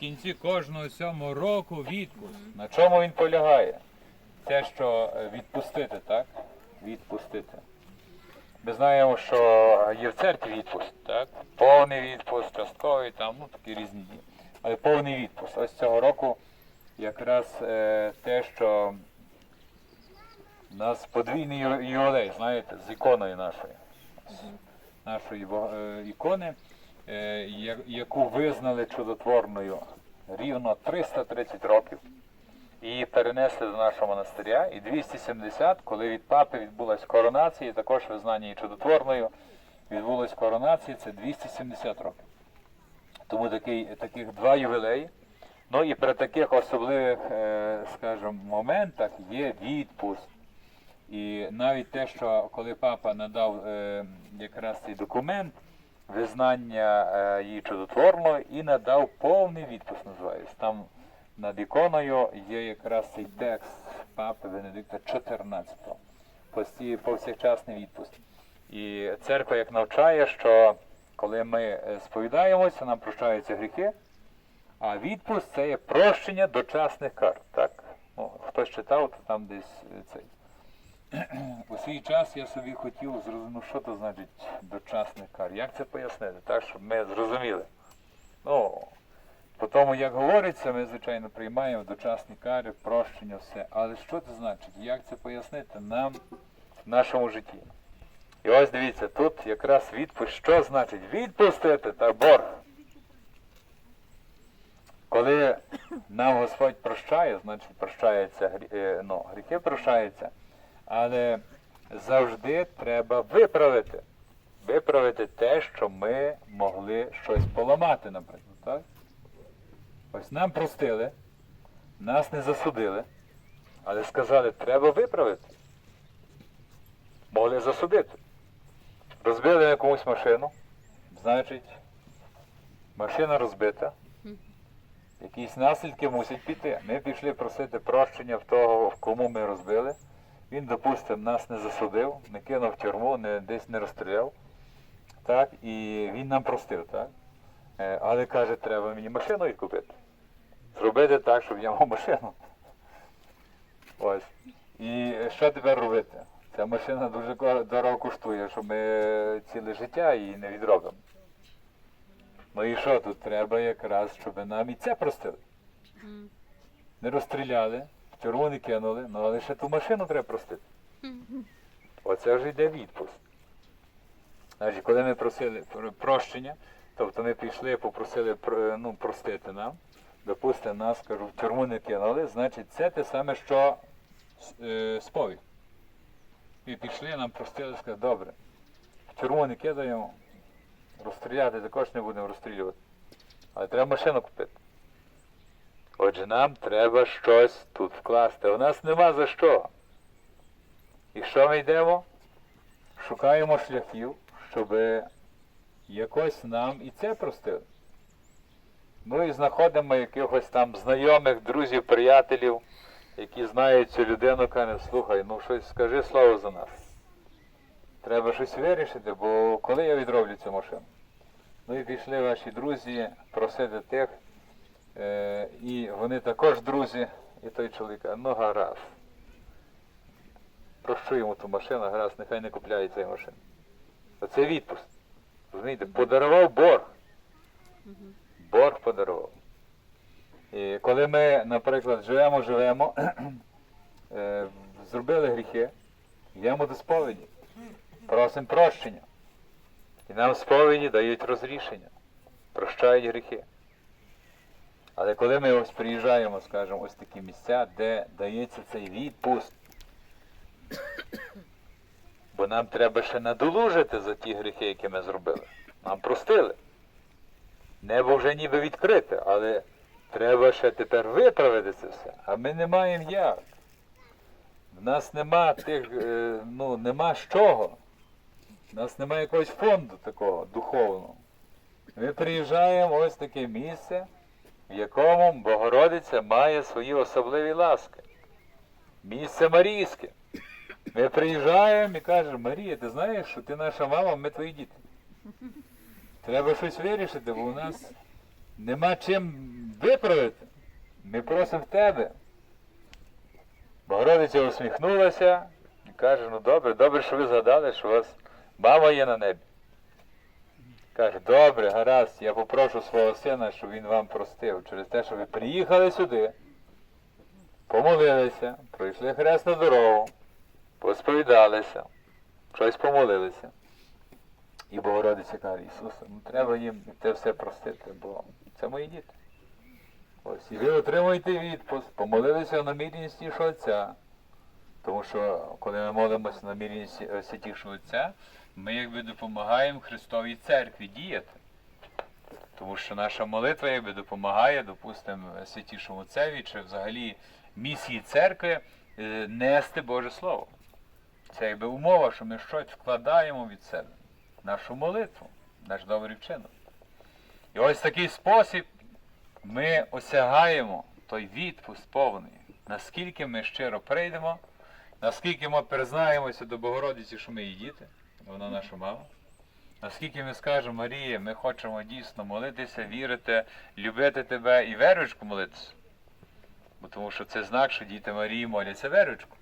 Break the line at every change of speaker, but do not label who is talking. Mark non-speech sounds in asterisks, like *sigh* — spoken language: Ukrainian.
кінці кожного сьомого року відпуск. На чому він полягає? Те, що е, відпустити, так? Відпустити. Ми знаємо, що є в церкві відпуск, так? Повний відпуск, частковий, там, ну такі різні дні. Але повний відпуск. Ось цього року якраз е, те, що у нас подвійний ювілей, знаєте, з іконою нашою. З Нашої е, ікони, яку визнали чудотворною рівно 330 років. Її перенесли до нашого монастиря, і 270, коли від папи відбулась коронація, і також визнання її чудотворною, відбулась коронація, це 270 років. Тому такий, таких два ювілеї. Ну і при таких особливих, е, скажімо, моментах є відпуск. І навіть те, що коли папа надав е, якраз цей документ, визнання е, її чудотворною і надав повний відпуск, називається. Там над іконою є якраз цей текст папи Бенедикта 14 повсякчасний відпуск. І церква як навчає, що коли ми е, сповідаємося, нам прощаються гріхи, а відпуск це є прощення дочасних кар. Так? Ну, хтось читав, то там десь е, цей. У свій час я собі хотів зрозуміти, що то значить дочасних кар. Як це пояснити, так, щоб ми зрозуміли. Ну, по тому, як говориться, ми, звичайно, приймаємо дочасні кари, прощення, все. Але що це значить? Як це пояснити нам в нашому житті? І ось дивіться, тут якраз відпуск. Що значить відпустити та борг? Коли нам Господь прощає, значить прощається е, ну, гріхи прощаються, але завжди треба виправити. Виправити те, що ми могли щось поламати, наприклад. Так? Ось нам простили, нас не засудили, але сказали, треба виправити. Могли засудити. Розбили на комусь машину, значить, машина розбита. Якісь наслідки мусять піти. Ми пішли просити прощення в того, в кому ми розбили. Він, допустимо, нас не засудив, не кинув в тюрму, не, десь не розстріляв. Так, і він нам простив, так? Е, Але каже, треба мені машину відкупити. Зробити так, щоб я мав машину. Ось. І що тепер робити? Ця машина дуже дорого коштує, що ми ціле життя її не відробимо. Ну і що тут треба якраз, щоб нам і це простили. Не розстріляли, в кинули, ну але ще ту машину треба простити. Оце вже йде відпуск. Значить, коли ми просили прощення, тобто ми пішли, попросили ну, простити нам, допустимо, нас, кажу, в тюрму не кинули, значить це те саме, що е, сповідь. І пішли, нам простили, сказали, добре, в тюрму не кидаємо, розстріляти також не будемо розстрілювати. Але треба машину купити. Отже, нам треба щось тут вкласти. У нас нема за що. І що ми йдемо? Шукаємо шляхів, щоб якось нам і це простили. Ну і знаходимо якихось там знайомих, друзів, приятелів, які знають цю людину, каже, слухай, ну щось скажи слово за нас. Треба щось вирішити, бо коли я відроблю цю машину? Ну і пішли ваші друзі просити тих, е, і вони також друзі, і той чоловік, ну гаразд. Прощу йому ту машину, гаразд, нехай не купляє цієї машини. Оце відпуск. Розумієте, подарував борг. Борг подарував. І коли ми, наприклад, живемо, живемо, *clears throat* е, зробили гріхи, йдемо до сповіді, просимо прощення. І нам сповіді дають розрішення, прощають гріхи. Але коли ми ось приїжджаємо, скажімо, ось такі місця, де дається цей відпуск, бо нам треба ще надолужити за ті гріхи, які ми зробили. Нам простили. Небо вже ніби відкрите, але треба ще тепер виправити це все. А ми не маємо як. В нас нема тих, е, ну, нема з чого. У нас немає якогось фонду такого духовного. Ми приїжджаємо ось таке місце, в якому Богородиця має свої особливі ласки. Місце Марійське. Ми приїжджаємо і кажемо, Марія, ти знаєш, що ти наша мама, ми твої діти. Треба щось вирішити, бо у нас нема чим виправити. Ми просимо в тебе. Богородиця усміхнулася і каже, ну добре, добре, що ви згадали, що у вас мама є на небі. Каже, добре, гаразд, я попрошу свого сина, щоб він вам простив через те, що ви приїхали сюди, помолилися, пройшли хресну дорогу, посповідалися, щось помолилися. І Богородиця каже, Ісусе, ну треба їм це все простити, бо це мої діти. Ось, і ви отримуєте відпуск, помолилися на мірність Отця. Тому що коли ми молимося на мірність е, Святішого Отця, ми якби допомагаємо Христовій церкві діяти. Тому що наша молитва якби допомагає, допустимо, Святішому Отцеві чи взагалі місії церкви е, нести Боже Слово. Це якби умова, що ми щось вкладаємо від себе, нашу молитву, наш добрий вчинок. І ось такий спосіб ми осягаємо той відпуск повний, наскільки ми щиро прийдемо, наскільки ми признаємося до Богородиці, що ми її діти, вона наша мама. Наскільки ми скажемо, Марія, ми хочемо дійсно молитися, вірити, любити тебе і верочку молитися. Бо тому що це знак, що діти Марії моляться верочку.